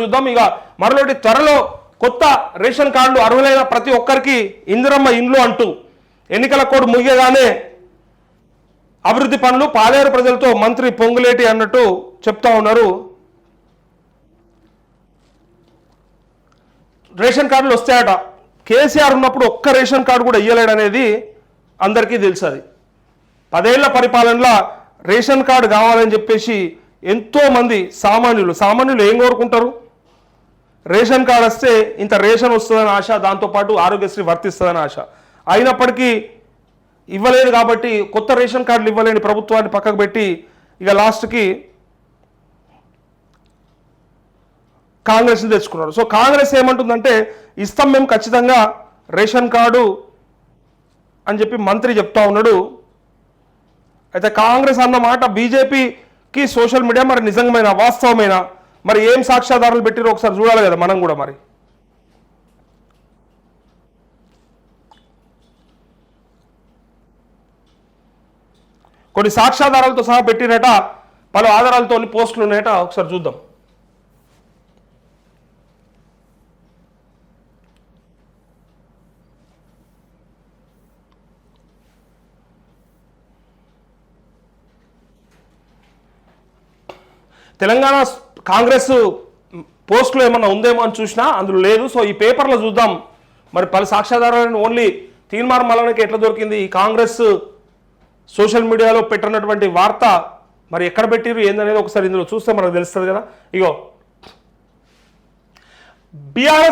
చూద్దాం. ఇక మరొకటి త్వరలో కొత్త రేషన్ కార్డులు అర్హులైన ప్రతి ఒక్కరికి ఇందిరమ్మ ఇండ్లు అంటూ ఎన్నికల కోడ్ ముగియగానే అభివృద్ధి పనులు పాలేరు ప్రజలతో మంత్రి పొంగులేటి అన్నట్టు చెప్తా ఉన్నారు. రేషన్ కార్డులు వస్తాయట. కేసీఆర్ ఉన్నప్పుడు ఒక్క రేషన్ కార్డు కూడా ఇయ్యలేడనేది అందరికీ తెలుసు అది పదేళ్ళ పరిపాలనలో రేషన్ కార్డు కావాలని చెప్పేసి ఎంతో మంది సామాన్యులు సామాన్యులు ఏం కోరుకుంటారు? రేషన్ కార్డు వస్తే ఇంత రేషన్ వస్తుందని ఆశ దాంతోపాటు ఆరోగ్యశ్రీ వర్తిస్తుందని ఆశ. అయినప్పటికీ ఇవ్వలేదు కాబట్టి కొత్త రేషన్ కార్డులు ఇవ్వలేని ప్రభుత్వాన్ని పక్కకు పెట్టి ఇక లాస్ట్కి కాంగ్రెస్ని తెచ్చుకున్నాడు సో కాంగ్రెస్ ఏమంటుందంటే ఇస్తాం మేము ఖచ్చితంగా రేషన్ కార్డు అని చెప్పి మంత్రి చెప్తా ఉన్నాడు. అయితే కాంగ్రెస్ అన్న మాట బీజేపీకి సోషల్ మీడియా మరి నిజంగా వాస్తవమైన మరి ఏం సాక్ష్యాధారాలు పెట్టిరో ఒకసారి చూడాలి కదా మనం కూడా మరి. కొన్ని సాక్ష్యాధారాలతో సహా పెట్టినట పలు ఆధారాలతో పోస్టులు ఉన్నాయట ఒకసారి చూద్దాం. తెలంగాణ కాంగ్రెస్ పోస్ట్లో ఏమన్నా ఉందేమో అని చూసినా అందులో లేదు. సో ఈ పేపర్లో చూద్దాం. మరి పలు సాక్ష్యాధారాలను ఓన్లీ తీర్మానం మల్లనకి ఎట్లా దొరికింది? ఈ కాంగ్రెస్ సోషల్ మీడియాలో పెట్టినటువంటి వార్త మరి ఎక్కడ పెట్టిరు ఏందనేది ఒకసారి ఇందులో చూస్తే మనకు తెలుస్తుంది కదా. ఇగో బీఆర్ఎస్